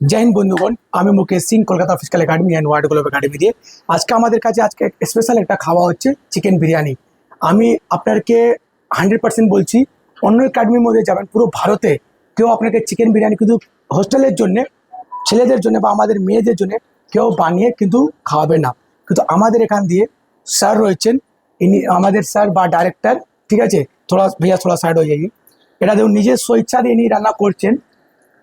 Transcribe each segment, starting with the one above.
জয় হিন্দ বন্ধুগণ, আমি Mukesh Singh, Kolkata physical academy and world globe academy দিয়ে। আজকে আমাদের কাছে আজকে স্পেশাল একটা খাওয়া হচ্ছে চিকেন বিরিয়ানি। আমি আপনাকে হান্ড্রেড পার্সেন্ট বলছি, অন্য একাডেমির মধ্যে যাবেন, পুরো ভারতে কেউ আপনাকে চিকেন বিরিয়ানি কিন্তু হোস্টেলের জন্য, ছেলেদের জন্য বা আমাদের মেয়েদের জন্য কেউ বানিয়ে কিন্তু খাওয়াবে না। কিন্তু আমাদের এখান দিয়ে স্যার রয়েছেন, ইনি আমাদের স্যার বা ডাইরেক্টর ঠিক আছে? থোড়া ভैया থোড়া সাইড হয়ে যাইয়ে এটা দেখুন, নিজের স্বেচ্ছা দিয়ে ইনি রান্না করছেন।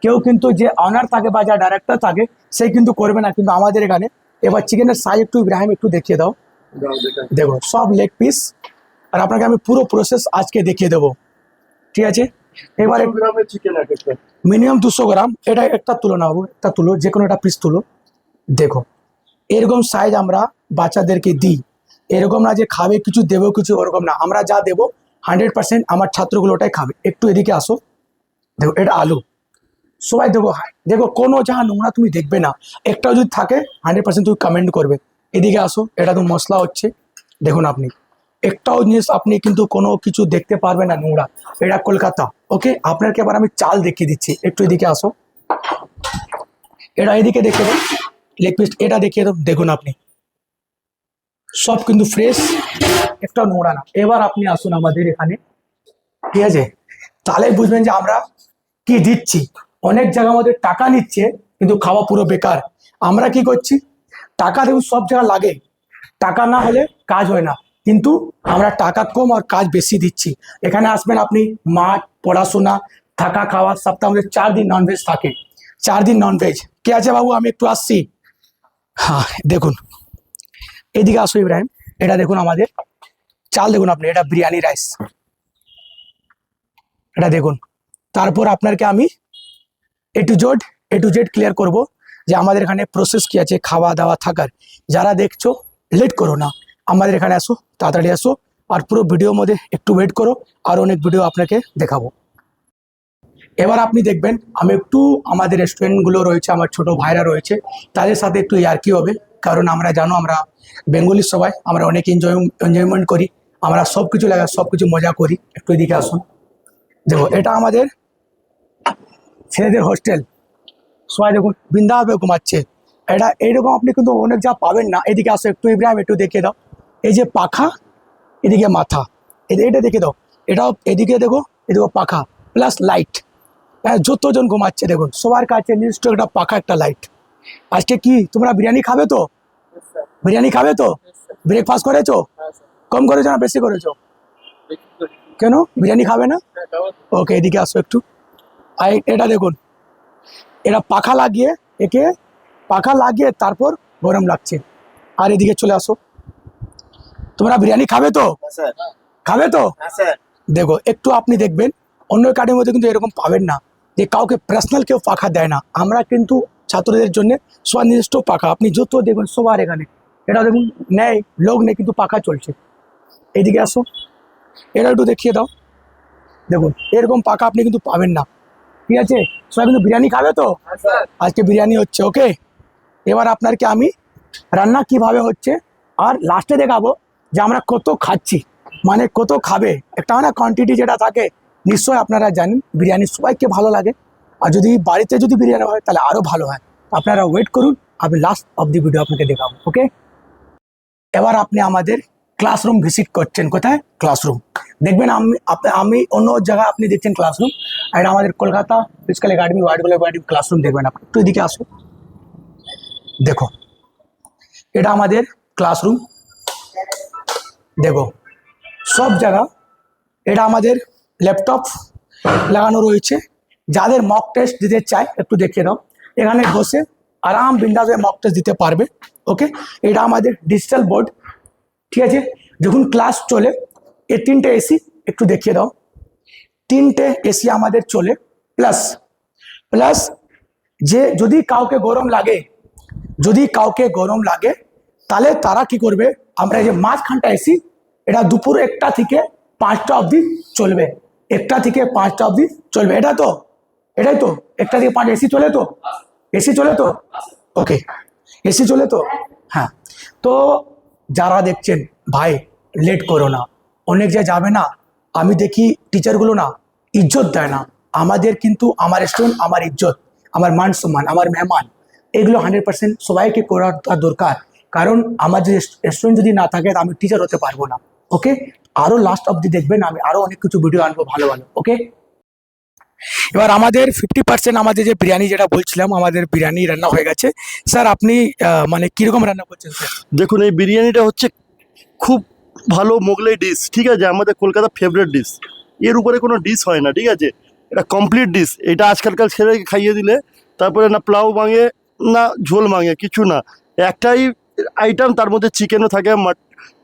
কেউ কিন্তু যে অনার থাকে বা যা ডাইরেক্টর থাকে সে কিন্তু করবে না কিন্তু আমাদের এখানে। এবার চিকেনের সাইজ একটু ইব্রাহিম একটু দেখিয়ে দাও। দেখো সব লেগ পিস আর আপনাকে আমি পুরো প্রসেস আজকে দেখিয়ে দেবো। ঠিক আছে? এবারে মিনিমাম দুশো গ্রাম। এটা একটা তুলো না বাবু একটা তুলো যে কোনো একটা পিস তুলো। দেখো এরকম সাইজ আমরা বাচ্চাদেরকে দিই। এরকম না যে খাবে কিছু দেবো কিছু ওরকম না। আমরা যা দেবো হান্ড্রেড পার্সেন্ট আমার ছাত্রগুলো ওটাই খাবে। একটু এদিকে আসো। দেখো এটা আলু। সবাই দেখো দেখো, কোনো যাহা নোংরা তুমি দেখবে না। একটাও যদি থাকে হান্ড্রেড পার্সেন্ট তুমি কমেন্ট করবে। এদিকে আসো, এটা তো মশলা হচ্ছে। দেখুন আপনি। একটাও জিনিস আপনি কিন্তু কোনো কিছু দেখতে পারবেন না নোংরা। এটা কলকাতা ওকে আপনাকে এবার আমি চাল দেখিয়ে দিচ্ছি। একটু এদিকে আসো। এটা এদিকে দেখে দাও লেগ পিস এটা দেখিয়ে দাও দেখুন আপনি। সব কিন্তু ফ্রেশ একটা নোংরা না। এবার আপনি আসুন আমাদের এখানে। ঠিক আছে? তাহলে বুঝবেন যে আমরা কি দিচ্ছি। অনেক জায়গা আমাদের টাকা নিচ্ছে, কিন্তু খাওয়া পুরো বেকার। আমরা কি করছি? টাকা দেখুন, সব জায়গা লাগে। টাকা না হলে কাজ হয় না। কিন্তু আমরা টাকা কম আর কাজ বেশি দিচ্ছি। এখানে আসবেন আপনি, মাঠ, পড়াশোনা, থাকা, খাওয়া, সপ্তাহে আমাদের চার দিন ননভেজ থাকে। চার দিন ননভেজ কে আছে বাবু? আমি একটু আসছি। হ্যাঁ দেখুন। এদিকে আসো ইব্রাহিম। এটা দেখুন আমাদের। চাল দেখুন আপনি, এটা বিরিয়ানি রাইস এটা দেখুন। তারপর আপনাকে আমি A to Z A to Z clear করব যে আমাদের এখানে প্রসেস কি আছে, খাওয়া দাওয়া থাকার। যারা দেখছ লেট করো না। আমাদের এখানে আসো, তাড়াতাড়ি আসো, আর পুরো ভিডিওর মধ্যে একটু ওয়েট করো, আর অনেক ভিডিও আপনাকে দেখাবো। এবার আপনি দেখবেন, আমি একটু আমাদের রেস্টুরেন্টগুলো রয়েছে, আমার ছোট ভাইরা রয়েছে, তাদের সাথে একটু ইয়ার্কি হবে। কারণ আমরা জানো, আমরা বেঙ্গলির সবাই, আমরা অনেক এনজয় এনজয়মেন্ট করি। আমরা সব কিছু লাগা সব কিছু মজা করি। একটু এদিকে আসুন। দেখো, এটা আমাদের ছেলেদের হোস্টেল সবাই দেখুন বৃন্দাভাবে ঘুমাচ্ছে এটা এইরকম আপনি কিন্তু অনেক যা পাবেন না। এদিকে আসো একটু ইব্রাহিম একটু দেখিয়ে দাও। এই যে পাখা এদিকে মাথা। এটা দেখে দাও। এটাও এদিকে দেখো এদিকে পাখা প্লাস লাইট হ্যাঁ যতজন ঘুমাচ্ছে দেখুন। সবার কাছে নির্দিষ্ট একটা পাখা একটা লাইট আজকে কি তোমরা বিরিয়ানি খাবে তো? বিরিয়ানি খাবে তো? ব্রেকফাস্ট করেছ? কম করেছ না বেশি করেছ? কেন? বিরিয়ানি খাবে না? ওকে এদিকে আসো একটু। আর এটা দেখুন। এটা পাখা লাগিয়ে একে পাখা লাগিয়ে তারপর গরম লাগছে। আর এদিকে চলে আসো। তোমরা বিরিয়ানি খাবে তো? খাবে তো? হ্যাঁ দেখো একটু আপনি দেখবেন অন্য কার্ডের মধ্যে কিন্তু এরকম পাবেন না যে কাউকে পার্সোনাল কেউ পাখা দেয় না। আমরা কিন্তু ছাত্রদের জন্য সুনির্দিষ্ট পাখা। আপনি যত দেখবেন সবার এখানে। এটা দেখুন নেয় লোক নেই কিন্তু পাখা চলছে। এদিকে আসো। এটা একটু দেখিয়ে দাও। দেখুন এরকম পাখা আপনি কিন্তু পাবেন না। ঠিক আছে? সবাই কিন্তু বিরিয়ানি খাবে তো? হ্যাঁ আজকে বিরিয়ানি হচ্ছে ওকে? এবার আপনাকে আমি রান্না কীভাবে হচ্ছে আর লাস্টে দেখাবো যে আমরা কত খাচ্ছি মানে কত খাবে। একটা মানে কোয়ান্টিটি যেটা থাকে নিশ্চয়ই আপনারা জানেন বিরিয়ানি সবাইকে ভালো লাগে। আর যদি বাড়িতে যদি বিরিয়ানি হয় তাহলে আরও ভালো হয়। আপনারা ওয়েট করুন আমি লাস্ট অব দি ভিডিও আপনাকে দেখাবো ওকে? এবার আপনি আমাদের ক্লাসরুম ভিজিট করছেন। কোথায়? ক্লাসরুম দেখবেন আমি আমি অন্য জায়গায় আপনি দেখছেন ক্লাসরুম আর আমাদের কলকাতা ফিজিক্যাল একাডেমি ওয়ার্ডগুলো একাডেমি ক্লাসরুম দেখবেন আপনি। একটু এদিকে আসুন। দেখো, এটা আমাদের ক্লাসরুম দেখো, সব জায়গা, এটা আমাদের ল্যাপটপ লাগানো রয়েছে। যাদের মক টেস্ট দিতে চায়, একটু দেখিয়ে দাও। এখানে বসে আরাম বিন্দাসে মক টেস্ট দিতে পারবে। ওকে এটা আমাদের ডিজিটাল বোর্ড ঠিক আছে? যখন ক্লাস চলে। এ তিনটে এসি একটু দেখিয়ে দাও। তিনটে এসি আমাদের চলে। প্লাস প্লাস যে যদি কাউকে গরম লাগে, যদি কাউকে গরম লাগে, তাহলে তারা কি করবে? আমরা যে মাঝখানটা এসি এটা দুপুর একটা থেকে পাঁচটা অবধি চলবে। একটা থেকে পাঁচটা অবধি চলবে। এটা তো? এটাই তো? একটা থেকে পাঁচ এসি চলে তো? এসি চলে তো? ওকে এসি চলে তো? হ্যাঁ। তো যারা দেখছেন ভাই লেট করো না। অনেক যে যাবে না, আমি দেখি টিচারগুলো না ইজ্জত দেয় না। আমাদের কিন্তু আমার স্টুডেন্ট, আমার ইজ্জত, আমার মান সম্মান, আমার মেহমান, এগুলো হান্ড্রেড পার্সেন্ট সবাইকে করার তা দরকার। কারণ আমার যে রেস্টুরেন্ট যদি না থাকে আমি টিচার হতে পারব না। ওকে আরও লাস্ট অবধি দেখবেন, আমি আরও অনেক কিছু ভিডিও আনব ভালো ভালো। ওকে এবার আমাদের ফিফটি পার্সেন্ট আমাদের যে বিরিয়ানি যেটা বলছিলাম, আমাদের বিরিয়ানি রান্না হয়ে গেছে। স্যার, আপনি মানে কীরকম রান্না করছেন, স্যার? দেখুন, এই বিরিয়ানিটা হচ্ছে খুব ভালো মোগলাই ডিশ ঠিক আছে? আমাদের কলকাতা ফেভারিট ডিশ এর উপরে কোনো ডিশ হয় না, ঠিক আছে? এটা কমপ্লিট ডিশ এটা আজকালকার ছেলেকে খাইয়ে দিলে, তারপরে না প্লাউ মাঙে না ঝোল মাঙে কিছু না। একটাই আইটেম তার মধ্যে চিকেনও থাকে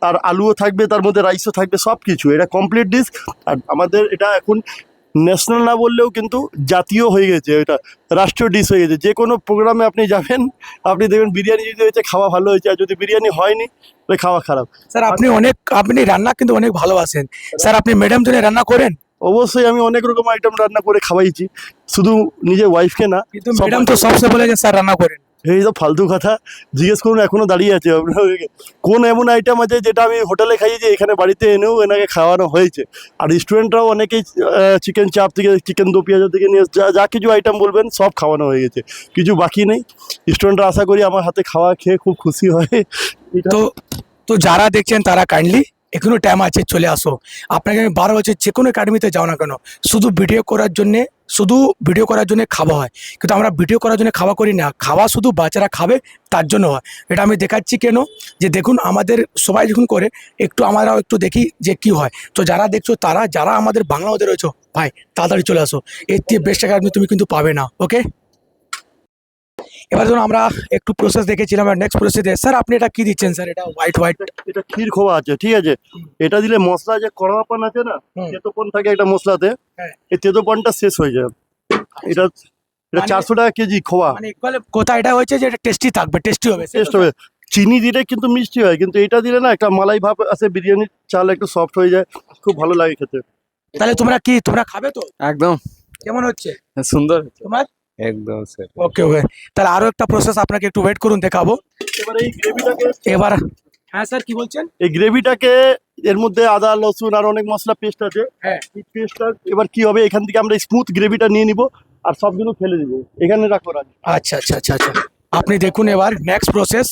আর আলুও থাকবে, তার মধ্যে রাইসও থাকবে সব কিছু এটা কমপ্লিট ডিশ আর আমাদের এটা এখন ন্যাশনাল না বললেও কিন্তু জাতীয় হয়ে গেছে এটা রাষ্ট্রীয় ডিশ হয়ে গেছে। যে কোনো প্রোগ্রামে আপনি যাবেন আপনি দেখবেন বিরিয়ানি যদি হয়েছে খাওয়া ভালো হয়েছে আর যদি বিরিয়ানি হয়নি তাহলে খাওয়া খারাপ। স্যার আপনি অনেক আপনি রান্না কিন্তু অনেক ভালোবাসেন স্যার আপনি ম্যাডাম জন্য রান্না করেন? অবশ্যই আমি অনেক রকম আইটেম রান্না করে খাওয়াইছি। শুধু নিজের ওয়াইফকে না কিন্তু ম্যাডাম তো সবসময় বলে যে স্যার রান্না করেন। এই তো ফালতু কথা। জিজ্ঞেস করুন, এখনও দাঁড়িয়ে আছে। আপনার কোন এমন আইটেম আছে যেটা আমি হোটেলে খাইয়েছি, এখানে বাড়িতে এনেও এনাকে খাওয়ানো হয়েছে। আর রেস্টুরেন্টরাও অনেকেই চিকেন চাপ থেকে চিকেন দো পেঁয়াজের থেকে নিয়ে যা যা কিছু আইটেম বলবেন, সব খাওয়ানো হয়ে গেছে। কিছু বাকি নেই। রেস্টুরেন্টরা আশা করি আমার হাতে খাওয়া খেয়ে খুব খুশি হয়। তো তো যারা দেখছেন তারা কাইন্ডলি এখনও টাইম আছে, চলে আসো। আপনাকে আমি বারো বছর যে কোনো একাডেমিতে যাও না কেন, শুধু ভিডিও করার জন্যে শুধু ভিডিও করার জন্য খাওয়া হয়। কিন্তু আমরা ভিডিও করার জন্য খাওয়া করি না। খাওয়া শুধু বাচ্চারা খাবে, তার জন্য হয়। এটা আমি দেখাচ্ছি কেন? যে দেখুন, আমাদের সবাই যখন করে, একটু আমরাও একটু দেখি যে কি হয়। তো যারা দেখছ, তারা, যারা আমাদের বাংলা ওদের রয়েছো, ভাই, তাড়াতাড়ি চলে আসো। এর থেকে বেস্ট টাকা তুমি কিন্তু পাবে না ওকে এবার ধরুন আমরা একটু প্রসেস দেখেছিলাম আর নেক্সট প্রসেস স্যার আপনি এটা কি দিচ্ছেন স্যার? এটা হোয়াইট হোয়াইট এটা ক্ষীর খোয়া আছে ঠিক আছে? এটা দিলে মশলা যে কড়াপান আছে না। তেতোপন থাকে একটা মশলাতে হ্যাঁ। এই তেতোপনটা শেষ হয়ে যায়। এটা এটা মানে- চারশো টাকা কেজি খোয়া। মানে ইকুয়াল কথা এটা হয়েছে যে এটা টেস্টি থাকবে টেস্টি হবে টেস্ট হবে। চিনি দিলে কিন্তু মিষ্টি হয় কিন্তু এটা দিলে না একটা মালাই ভাব আছে বিরিয়ানির চাল একটু সফট হয়ে যায় খুব ভালো লাগে খেতে। তাহলে তোমরা কি তোমরা খাবে তো? একদম। কেমন হচ্ছে? সুন্দর। হচ্ছে। তোমার? একদম স্যার ওকে ওকে তাহলে আরও একটা প্রসেস আপনাকে একটু ওয়েট করুন দেখাবো। এবার এই গ্রেভিটাকে এবার হ্যাঁ স্যার কি বলছেন? এই গ্রেভিটাকে এর মধ্যে আদা রসুন আর অনেক মশলা পেস্ট আছে। হ্যাঁ। এই পেস্টটা এবার কি হবে? এখান থেকে আমরা স্মুথ গ্রেভিটা নিয়ে নিব আর সবগুলো ফেলে দিব। এখানে রাখো আচ্ছা আচ্ছা আচ্ছা আচ্ছা। আপনি দেখুন এবার নেক্সট প্রসেস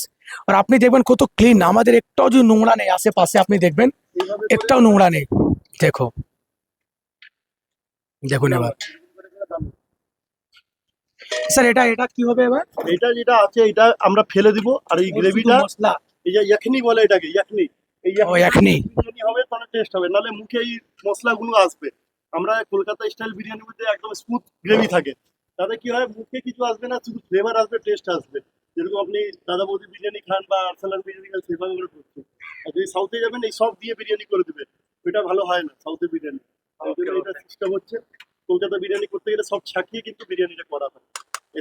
আর আপনি দেখবেন কত ক্লিন আমাদের একটাও যদি নোংরা নেই আশেপাশে আপনি দেখবেন একটাও নোংরা নেই। দেখো। দেখুন এবার। স্যার এটা এটা কি হবে এবার? এটা যেটা আছে এটা আমরা ফেলে দিব আর এই গ্রেভিটা মশলা। এই যে ইয়াখনি বলে এটাকে ইয়াখনি এই বিরিয়ানি হবে তাহলে টেস্ট হবে নাহলে মুখে এই মশলাগুলো আসবে। আমরা কলকাতা স্টাইল বিরিয়ানির মধ্যে একদম স্মুথ গ্রেভি থাকে। তাতে কি হয় মুখে কিছু আসবে না শুধু ফ্লেভার আসবে টেস্ট আসবে। যেরকম আপনি দাদা বৌদি বিরিয়ানি খান বা আরসালান বিরিয়ানি খান সেভাবে করে করছে। আর যদি সাউথে যাবেন এই সব দিয়ে বিরিয়ানি করে দেবে। এটা ভালো হয় না সাউথের বিরিয়ানি। এটা সিস্টেম হচ্ছে কলকাতা বিরিয়ানি করতে গেলে সব ছাকিয়ে কিন্তু বিরিয়ানিটা করা হয়।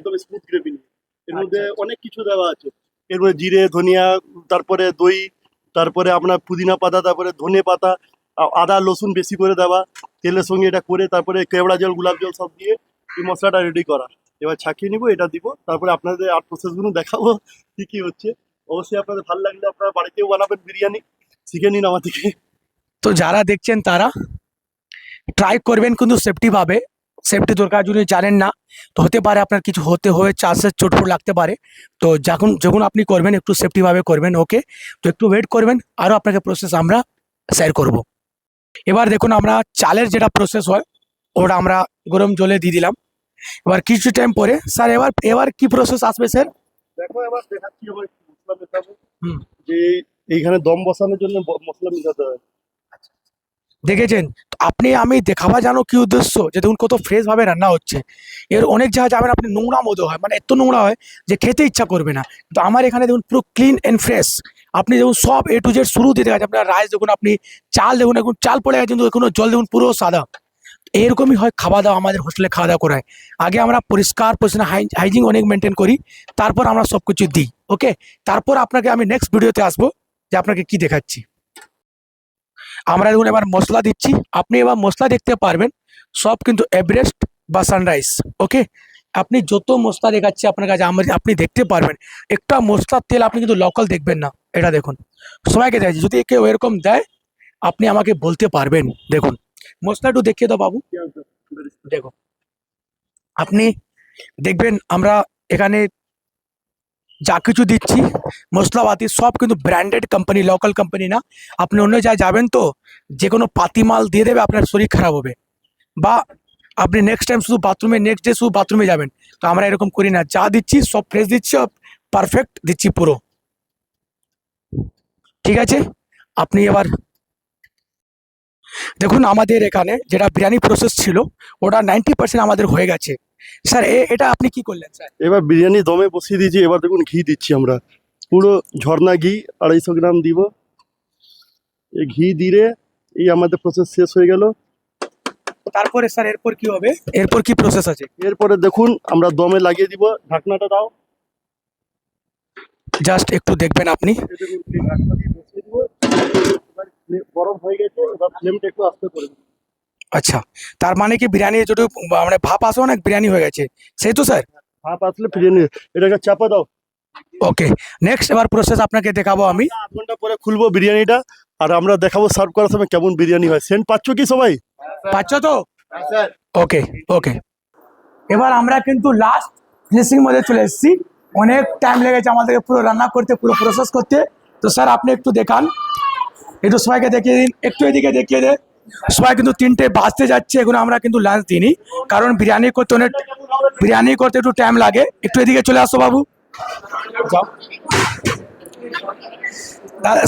একদম স্মুথ গ্রেভি নিয়ে। এর মধ্যে অনেক কিছু দেওয়া আছে। এর মধ্যে জিরে ধনিয়া তারপরে দই তারপরে আপনার পুদিনা পাতা তারপরে ধনে পাতা আদা রসুন বেশি করে দেওয়া তেলের সঙ্গে এটা করে তারপরে কেওড়া জল গোলাপ জল সব দিয়ে এই মশলাটা রেডি করা। এবার ছাকিয়ে নিব এটা দিব তারপরে আপনাদের আর প্রসেসগুলো দেখাবো কি কি হচ্ছে। অবশ্যই আপনাদের ভালো লাগলে আপনারা বাড়িতেও বানাবেন বিরিয়ানি শিখে নিন আমার থেকে তো যারা দেখছেন তারা ট্রাই করবেন কিন্তু সেফটি ভাবে। সেফটি দরকার যদি জানেন না তো হতে পারে আপনার কিছু হতে হয়ে চাষের চোটফোট লাগতে পারে। তো যখন যখন আপনি করবেন একটু সেফটিভাবে করবেন ওকে তো একটু ওয়েট করবেন আরও আপনাকে প্রসেস আমরা শেয়ার করব। এবার দেখুন আমরা চালের যেটা প্রসেস হয় ওটা আমরা গরম জলে দিয়ে দিলাম। এবার কিছু টাইম পরে স্যার এবার এবার কি প্রসেস আসবে স্যার দেখো এবার দেখাচ্ছি মশলা মেশাবো হুম। যে এইখানে দম বসানোর জন্য মশলা মেশাতে হয়। দেখেছেন? আপনি, আমি দেখাবা জানো কি উদ্দেশ্য? যে দেখুন কত ফ্রেশ ভাবে রান্না হচ্ছে। এর অনেক জায়গা যাবেন, আপনি নোংরা মতো হয় মানে এত নোংরা হয় যে খেতে ইচ্ছা করবে না। তো আমার এখানে দেখুন পুরো ক্লিন অ্যান্ড ফ্রেশ আপনি দেখুন সব এ টু জেড শুরু দিতে গেছে। আপনার রাইস দেখুন আপনি, চাল দেখুন, এখন চাল পড়ে গেছে, কিন্তু এখনও জল দেখুন পুরো সাদা। এরকমই হয় খাওয়া দাওয়া আমাদের হোস্টেলে খাওয়া দাওয়া করায়। আগে আমরা পরিষ্কার, পরিচ্ছন্ন হাইজিন অনেক মেনটেন করি। তারপর আমরা সব কিছু দিই ওকে তারপর আপনাকে আমি নেক্সট ভিডিওতে আসব যে আপনাকে কি দেখাচ্ছি। আমরা দেখুন এবার মশলা দিচ্ছি। আপনি এবার মশলা দেখতে পারবেন সব কিন্তু এভারেস্ট বা সানরাইজ ওকে আপনি যত মশলা দেখাচ্ছি আপনার কাছে আমার আপনি দেখতে পারবেন। একটা মশলার তেল আপনি কিন্তু লোকাল দেখবেন না এটা দেখুন। সবাইকে দেখছি যদি কেউ এরকম দেয় আপনি আমাকে বলতে পারবেন দেখুন। মশলা একটু দেখিয়ে দাও বাবু। দেখো আপনি দেখবেন আমরা এখানে যা কিছু দিচ্ছি, মশলাপাতি সব কিন্তু ব্র্যান্ডেড কোম্পানি লোকাল কোম্পানি না। আপনি অন্য জায়গায় যাবেন তো যে কোনো পাতি মাল দিয়ে দেবে, আপনার শরীর খারাপ হবে। বা আপনি নেক্সট টাইম শুধু বাথরুমে নেক্সট ডে শুধু বাথরুমে যাবেন। তো আমরা এরকম করি না। যা দিচ্ছি, সব ফ্রেশ দিচ্ছি পারফেক্ট দিচ্ছি পুরো। ঠিক আছে? আপনি এবার দেখুন, আমাদের এখানে যেটা বিরিয়ানি প্রসেস ছিল, ওটা নাইনটি পার্সেন্ট আমাদের হয়ে গেছে। স্যার এটা আপনি কি করলেন স্যার? এবার বিরিয়ানি দমে বসিয়ে দিয়েছি এবার দেখুন ঘি দিচ্ছি আমরা। পুরো ঝর্ণা ঘি আড়াইশো গ্রাম দিব। এই ঘি দিয়ে এই আমাদের প্রসেস শেষ হয়ে গেল। তারপরে স্যার এরপর কি হবে? এরপর কি প্রসেস আছে? এরপরে দেখুন আমরা দমে লাগিয়ে দিব। ঢাকনাটা দাও। জাস্ট একটু দেখবেন আপনি। গরম হয়ে গেছে এবার ফ্লেমটা একটু আস্তে করে। আচ্ছা তার মানে কি বিরিয়ানি যেটু মানে ভাপ আসো না বিরিয়ানি হয়ে গেছে? সেই তো স্যার? ভাপ আসলে বিরিয়ানি এটাকে চাপা দাও। ওকে নেক্সট এবার প্রসেস আপনাকে দেখাবো আমি। আধ ঘণ্টা পরে খুলবো বিরিয়ানিটা আর আমরা দেখাবো সার্ভ করার সময় কেমন বিরিয়ানি হয়। সেন্ট পাচ্ছ কি সবাই? পাচ্ছ তো? ওকে ওকে। এবার আমরা কিন্তু লাস্ট ফিনিশিং মধ্যে চলে এসেছি। অনেক টাইম লেগেছে আমাদেরকে পুরো রান্না করতে পুরো প্রসেস করতে। তো স্যার আপনি একটু দেখান। একটু সবাইকে দেখিয়ে দিন। একটু এদিকে দেখিয়ে দে। সবাই কিন্তু তিনটে বাজতে যাচ্ছে এগুলো আমরা কিন্তু লাঞ্চ দিইনি। কারণ বিরিয়ানি করতে অনেক বিরিয়ানি করতে একটু টাইম লাগে। একটু এদিকে চলে আসো বাবু।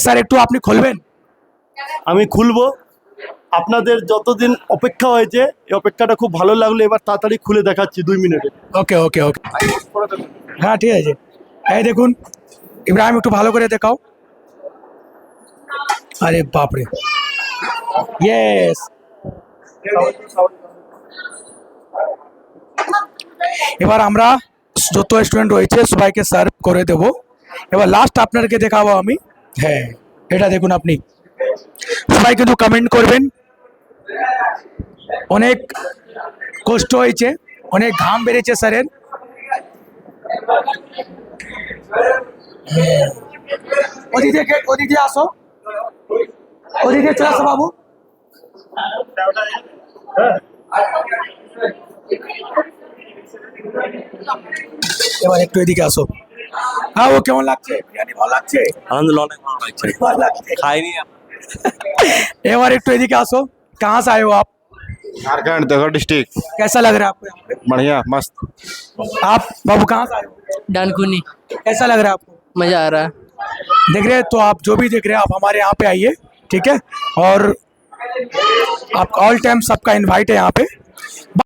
স্যার একটু আপনি খুলবেন? আমি খুলবো। আপনাদের যতদিন অপেক্ষা হয়েছে এই অপেক্ষাটা খুব ভালো লাগল। এবার তাড়াতাড়ি খুলে দেখাচ্ছি দুই মিনিটে। ওকে ওকে ওকে হ্যাঁ ঠিক আছে। এই দেখুন ইব্রাহিম একটু ভালো করে দেখাও। আরে বাপরে। ইয়েস এবার আমরা যত স্টুডেন্ট রয়েছে, সবাইকে সার্ভ করে দেব। এবার লাস্ট আপনাদেরকে দেখাবো আমি। হ্যাঁ এটা দেখুন আপনি। সবাই কিন্তু কমেন্ট করবেন। অনেক কষ্ট হয়েছে, অনেক ঘাম বেড়েছে স্যারের। ওদিক থেকে ওদিক দিয়ে আসো। ওদিক চলে আসো বাবু। এবার একটু এদিকে আসো হ্যাঁ ও কেমন লাগছে বিরিয়ানি ভালো লাগছে আলহামদুলিল্লাহ অনেক ভালো লাগছে ভালো লাগছে খাইনি এবার একটু এদিকে আসो कहाँ से आए हो आप झारखंड देवघर डिस्ट्रिक्ट कैसा लग रहा है आपको यहाँ पे बढ़िया मस्त आप बाबू कहाँ से आए हो डानकुनी कैसा लग रहा है आपको मज़ा आ रहा है देख रहे हैं तो आप जो भी देख रहे हैं आप हमारे यहाँ पे आइए ठीक है और आप ऑल टाइम सबका इनवाइट है यहाँ पे।